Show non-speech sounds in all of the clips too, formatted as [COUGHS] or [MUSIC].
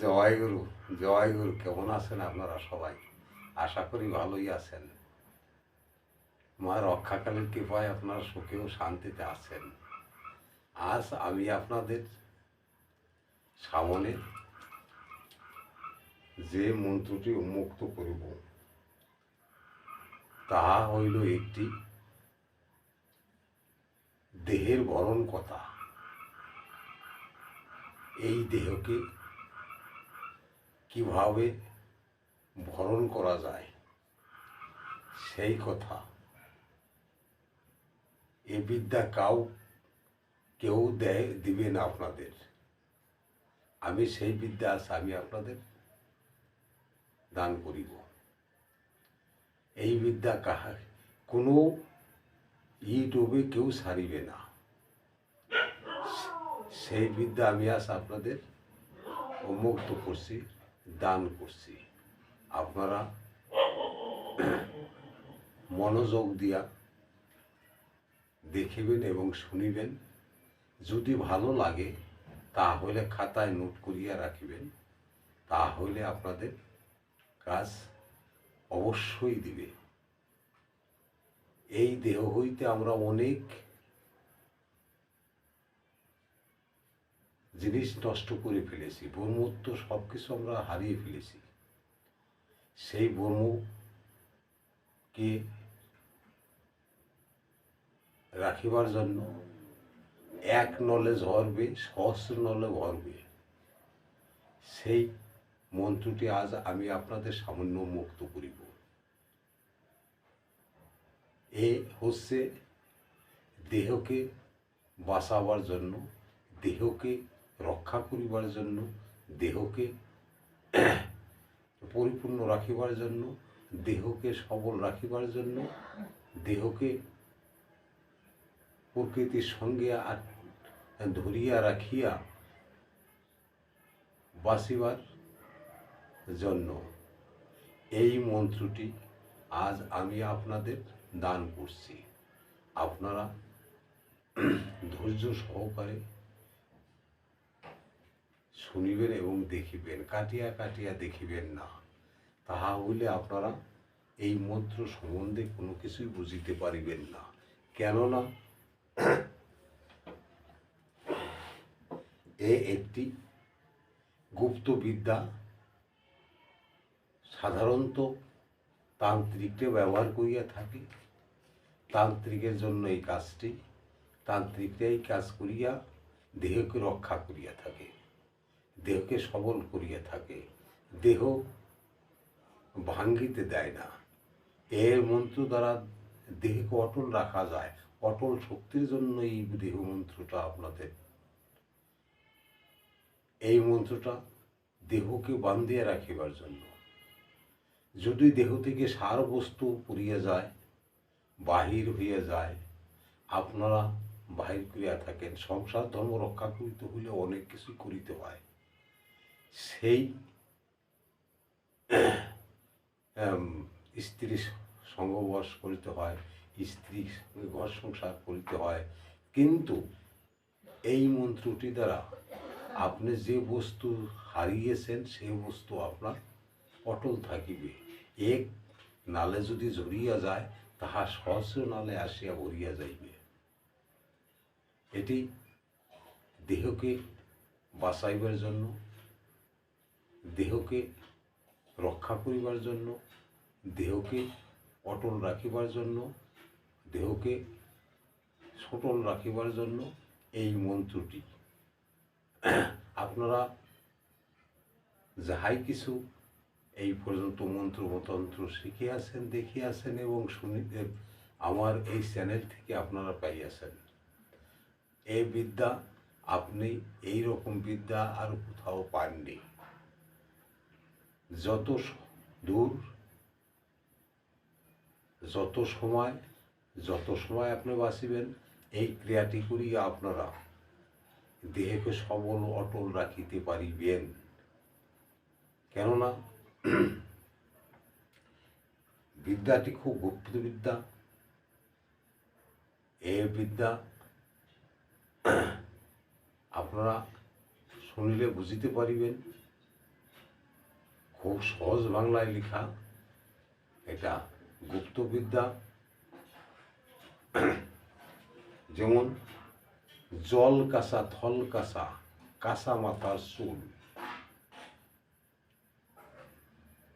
জয় গুরু জয় গুরু কেমন আছেন আপনারা সবাই? আশা করি ভালোই আছেন। মা রক্ষাকালীর কৃপায় আপনারা সুখে ও শান্তিতে আছেন। আজ আমি আপনাদের সামনে যে মন্ত্রটি উন্মুক্ত করিব তাহা হইল একটি দেহের বরণ কথা। এই দেহকে কীভাবে ভরণ করা যায়, সেই কথা। এ বিদ্যা কাউ কেউ দেয়, দিবে না আপনাদের। আমি সেই বিদ্যা আজ আমি আপনাদের দান করিব। এই বিদ্যা কাহা কোনো ইউটিউবে কেউ সারিবে না। সেই বিদ্যা আমি আজ আপনাদের উন্মুক্ত করছি। দান করছি। আপনারা মনোযোগ দিয়া দেখিবেন এবং শুনিবেন। যদি ভালো লাগে, তাহলে খাতায় নোট করিয়া রাখিবেন। তাহলে আপনাদের কাজ অবশ্যই দিবে। এই দেহ হইতে আমরা অনেক জিনিস নষ্ট করে ফেলেছি ব্রহ্মত্ব সব কিছু আমরা হারিয়ে ফেলেছি। সেই ব্রহ্মকে রাখিবার জন্য এক নলে ঝরবে, সহস্র নলে ভরবে। সেই মন্ত্রটি আজ আমি আপনাদের সামান্য মুক্ত করিব। এ হচ্ছে দেহকে বাঁচাবার জন্য, দেহকে রক্ষা করিবার জন্য, দেহকে পরিপূর্ণ রাখিবার জন্য, দেহকে সবল রাখিবার জন্য, দেহকে প্রকৃতির সঙ্গে ধরিয়া রাখিয়া বাঁচিবার জন্য। এই মন্ত্রটি আজ আমি আপনাদের দান করছি। আপনারা ধৈর্য সহকারে শুনিবেন এবং দেখিবেন, কাটিয়া কাটিয়া দেখিবেন না। তাহা হইলে আপনারা এই মন্ত্র সম্বন্ধে কোনো কিছুই বুঝিতে পারিবেন না। কেননা এ একটি গুপ্ত বিদ্যা, সাধারণত তান্ত্রিককে ব্যবহার করিয়া থাকে। তান্ত্রিকের জন্য এই কাজটি, তান্ত্রিকরাই কাজ করিয়া দেহকে রক্ষা করিয়া থাকে। দেহকে সবল করিয়া থাকে। দেহ ভাঙ্গিতে দেয় না। এর মন্ত্র দ্বারা দেহকে অটল রাখা যায়। অটল শক্তির জন্য এই দেহ মন্ত্রটা আপনাদের। এই মন্ত্রটা দেহকে বান্ধিয়া রাখিবার জন্য। যদি দেহ থেকে সার বস্তু পুড়িয়া যায়, বাহির হইয়া যায়, আপনারা বাহির করিয়া থাকেন। সংসার ধর্ম রক্ষা করিতে হইলে অনেক কিছু করিতে হয়। সেই স্ত্রী সঙ্গবাস করিতে হয়, স্ত্রী ঘর সংসার করিতে হয়। কিন্তু এই মন্ত্রটি দ্বারা আপনি যে বস্তু হারিয়েছেন, সেই বস্তু আপনার অটল থাকিবে। এক নালে যদি জড়িয়া যায়, তাহা সহস্র নালে আসিয়া ভরিয়া যাইবে। এটি দেহকে বাঁচাইবার জন্য দেহকে রক্ষা করিবার জন্য, দেহকে অটল রাখিবার জন্য, দেহকে সটল রাখিবার জন্য এই মন্ত্রটি। আপনারা যাহাই কিছু এই পর্যন্ত মন্ত্র তন্ত্র শিখে আছেন দেখে আছেন এবং শুনি, আমার এই চ্যানেল থেকে আপনারা পাইয়াছেন। এই বিদ্যা, আপনি এই রকম বিদ্যা আর কোথাও পাননি। যত দূর, যত সময় যত সময় আপনি বাঁচিবেন, এই ক্রিয়াটি করিয়া আপনারা দেহকে সবল, অটল রাখিতে পারিবেন। কেননা, বিদ্যাটি খুব গুপ্ত বিদ্যা। এ বিদ্যা আপনারা শুনিলে বুঝিতে পারিবেন। খুব সহজ বাংলায় লেখা। এটা গুপ্তবিদ্যা। যেমন, জল কাঁসা, থল কাঁসা কাঁসা মাথার চুল।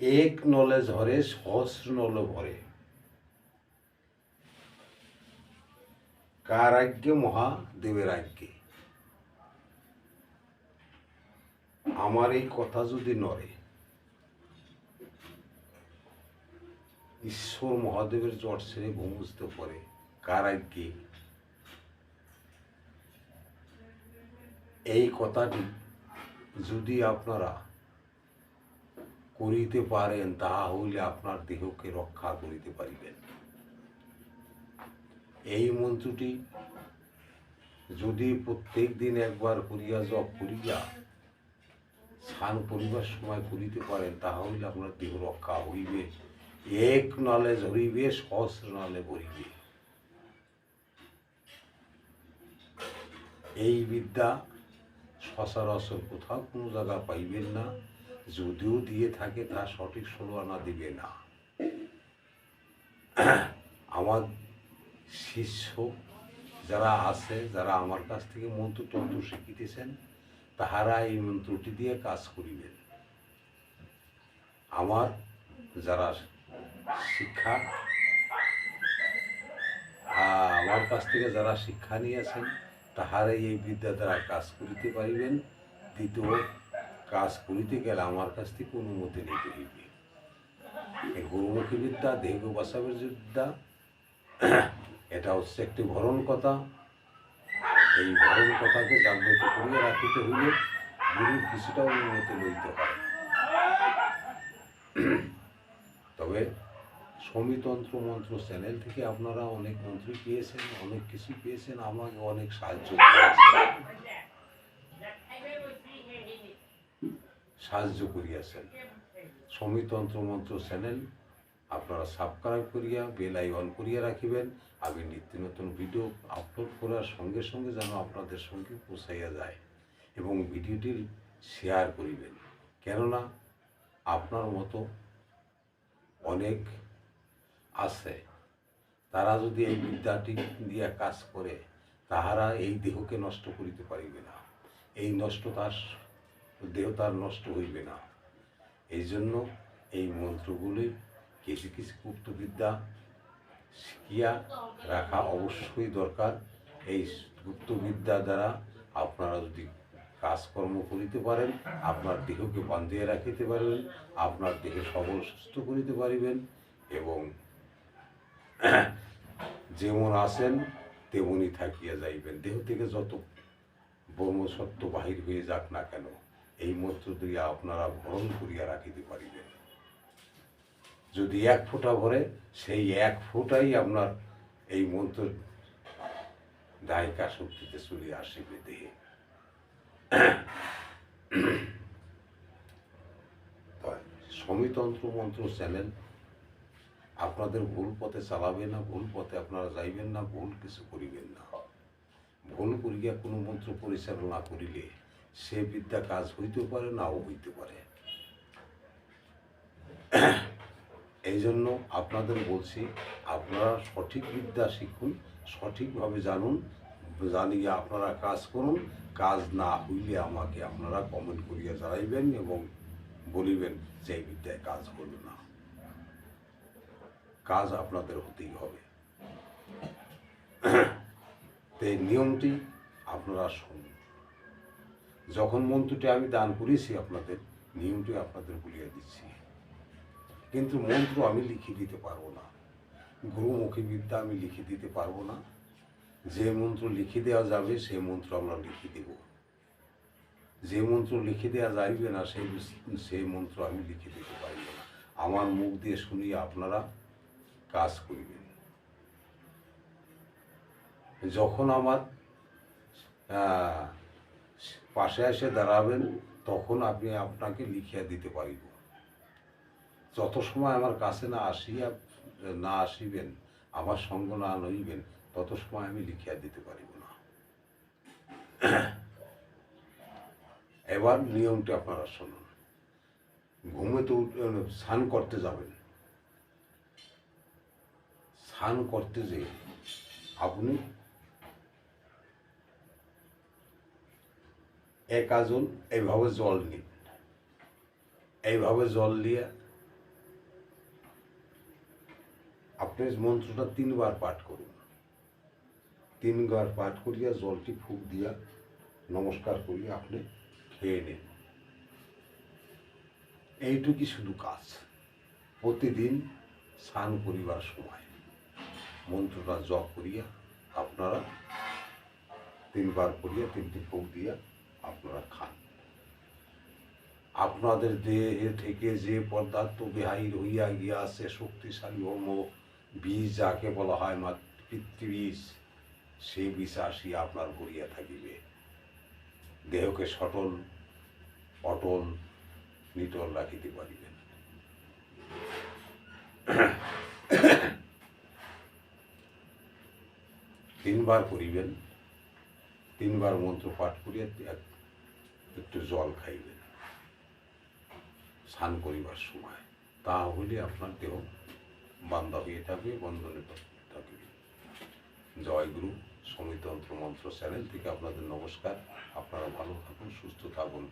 এক নলে ঝরে, সহস্র নলে ভরে। কার আজ্ঞে? মহাদেবের আজ্ঞে। আমার এই কথা যদি নড়ে ঈশ্বর মহাদেবের ছেড়ে ভূমুস্ত পড়ে কার। এই কথাটি যদি আপনারা করিতে পারেন তাহা হইলে আপনার দেহকে রক্ষা করিতে পারিবেন। এই মন্ত্রটি যদি প্রত্যেক দিন একবার করিয়া জপ করিয়া স্নান করিবার সময় করিতে পারেন, তাহলে আপনার দেহ রক্ষা হইবে। এক নালে ঝরিবে সহস্র নালে ভরিবে এই বিদ্যা সচরাচর কোথাও কোনো জায়গা পাইবেন না, যদিও দিয়ে থাকে, তা সঠিক ষোলো দিবে না। আমার শিষ্য যারা আছে, যারা আমার কাছ থেকে মন্ত্রতন্ত্র শিখিতেছেন, তাহারা এই মন্ত্রটি দিয়ে কাজ করিবেন। আমার যারা শিক্ষা। আমার কাছ থেকে যারা শিক্ষা নিয়েছেন, তাহারাই এই বিদ্যা দ্বারা কাজ করিতে পারিবেন। দ্বিতীয়, কাজ করিতে গেলে আমার কাছ থেকে অনুমতি নিতে হইবে। এই গুরুমুখী বিদ্যা, দেহ বাসাবের বিদ্যা, এটা হচ্ছে একটি ভরণ কথা। এই ভরণ কথাকে জাগ্রত করিয়া রাখিতে হইলে গুরুর কিছুটা অনুমতি লইতে হয় তবে সমিতন্ত্র মন্ত্র চ্যানেল থেকে আপনারা অনেক মন্ত্র পেয়েছেন, অনেক কিছু পেয়েছেন, আমাকে অনেক সাহায্য সাহায্য করিয়াছেন। সমিতন্ত্র মন্ত্র চ্যানেল আপনারা সাবস্ক্রাইব করিয়া বেল আইকন করিয়া রাখিবেন। আমি নিত্য নতুন ভিডিও আপলোড করার সঙ্গে সঙ্গে যেন আপনাদের সঙ্গে পৌঁছাইয়া যায় এবং ভিডিওটি শেয়ার করিবেন। কেননা, আপনার মতো অনেক আছে। তারা যদি এই বিদ্যাটি দিয়া কাজ করে, তাহারা এই দেহকে নষ্ট করিতে পারিবে না। এই নষ্ট তার, দেহ তার নষ্ট হইবে না। এই জন্য এই মন্ত্রগুলি কিছু কিছু গুপ্তবিদ্যা শিখিয়া রাখা অবশ্যই দরকার। এই গুপ্তবিদ্যা দ্বারা আপনারা যদি কাজকর্ম করিতে পারেন, আপনার দেহকে বান্ধিয়ে রাখিতে পারবেন, আপনার দেহে সবল সুস্থ করিতে পারিবেন এবং [COUGHS] যেমন আসেন তেমনই থাকিয়া যাইবেন। দেহ থেকে যত ব্রহ্মসত্ত্ব বাহির হয়ে যাক না কেন, এই মন্ত্র দিয়ে আপনারা ভরণ করিয়া রাখিতে পারিবেন। যদি এক ফোঁটা ভরে, সেই এক ফোঁটাই আপনার এই মন্ত্র দায়িকা শক্তিতে চলে আসিবে দেহে। [COUGHS] সমিতন্ত্র মন্ত্র চ্যানেল আপনাদের ভুল পথে চালাবে না, ভুল পথে আপনারা যাইবেন না, ভুল কিছু করিবেন না। ভুল করিয়া কোনো মন্ত্র পরিচালনা করিলে সে বিদ্যা কাজ হইতে পারে, নাও হইতে পারে। এই জন্য আপনাদের বলছি, আপনারা সঠিক বিদ্যা শিখুন, সঠিকভাবে জানুন, জানিয়ে আপনারা কাজ করুন। কাজ না হইলে আমাকে আপনারা কমেন্ট করিয়া জানাইবেন এবং বলিবেন যে বিদ্যায় কাজ করবে না। কাজ আপনাদের হতেই হবে। এই নিয়মটি আপনারা শুনুন। যখন মন্ত্রটি আমি দান করেছি আপনাদের, নিয়মটি আপনাদের বলিয়া দিচ্ছি। কিন্তু মন্ত্র আমি লিখে দিতে পারব না। গুরুমুখী বিদ্যা আমি লিখে দিতে পারব না। যে মন্ত্র লিখে দেওয়া যাবে সেই মন্ত্র আমরা লিখে দেব। যে মন্ত্র লিখে দেওয়া যাইবে না সেই সেই মন্ত্র আমি লিখে দিতে পারব না। আমার মুখ দিয়ে শুনিয়ে আপনারা কাজ করিবেন। যখন আমার পাশে এসে দাঁড়াবেন, তখন আপনি আপনাকে লিখিয়া দিতে পারিব। যত সময় আমার কাছে না আসিয়া, না আসিবেন, আমার সঙ্গ না লইবেন, তত সময় আমি লিখিয়া দিতে পারিব না। এবার নিয়মটি আপনারা শুনুন। ঘুমে তো স্নান করতে যাবেন। স্নান করতে যে আপনি এক আজন এইভাবে জল নিন। এইভাবে জল দিয়ে আপনি মন্ত্রটা তিনবার পাঠ করুন। তিনবার পাঠ করিয়া জলটি ফুক দিয়া নমস্কার করিয়া আপনি খেয়ে নিন। এইটুকুই শুধু কাজ। প্রতিদিন স্নান করিবার সময়। মন্ত্রটা জপ করিয়া আপনারা তিনবার করিয়া তিনটি ফুক দিয়া আপনারা খান। আপনাদের দেহে থেকে যে পদার্থ বেহাইর হইয়া গিয়া গিয়াছে, শক্তিশালী হোম, বীজ যাকে বলা হয় মা পিতৃবীজ সেই বিষ আসিয়া আপনার ভরিয়া থাকিবে। দেহকে সটল, অটল, নিটল রাখিতে পারিবেন। তিনবার করিবেন তিনবার মন্ত্র পাঠ করিয়া একটু জল খাইবেন। স্নান করিবার সময়। তা তাহলে আপনার দেহ বান্ধা হয়ে থাকবে, বন্ধনে থাকবে। জয় গুরু, সমিতন্ত্র মন্ত্র চ্যানেল থেকে আপনাদের নমস্কার। আপনারা ভালো থাকুন, সুস্থ থাকুন।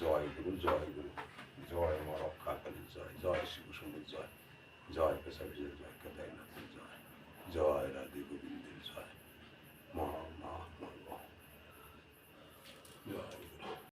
জয় গুরু জয় গুরু। জয় মা রক্ষাকালীর জয় জয় জয়। জয় পেশা জয়, কেদারনাথের জয়। জয় রাধে গোবিন্দের জয়।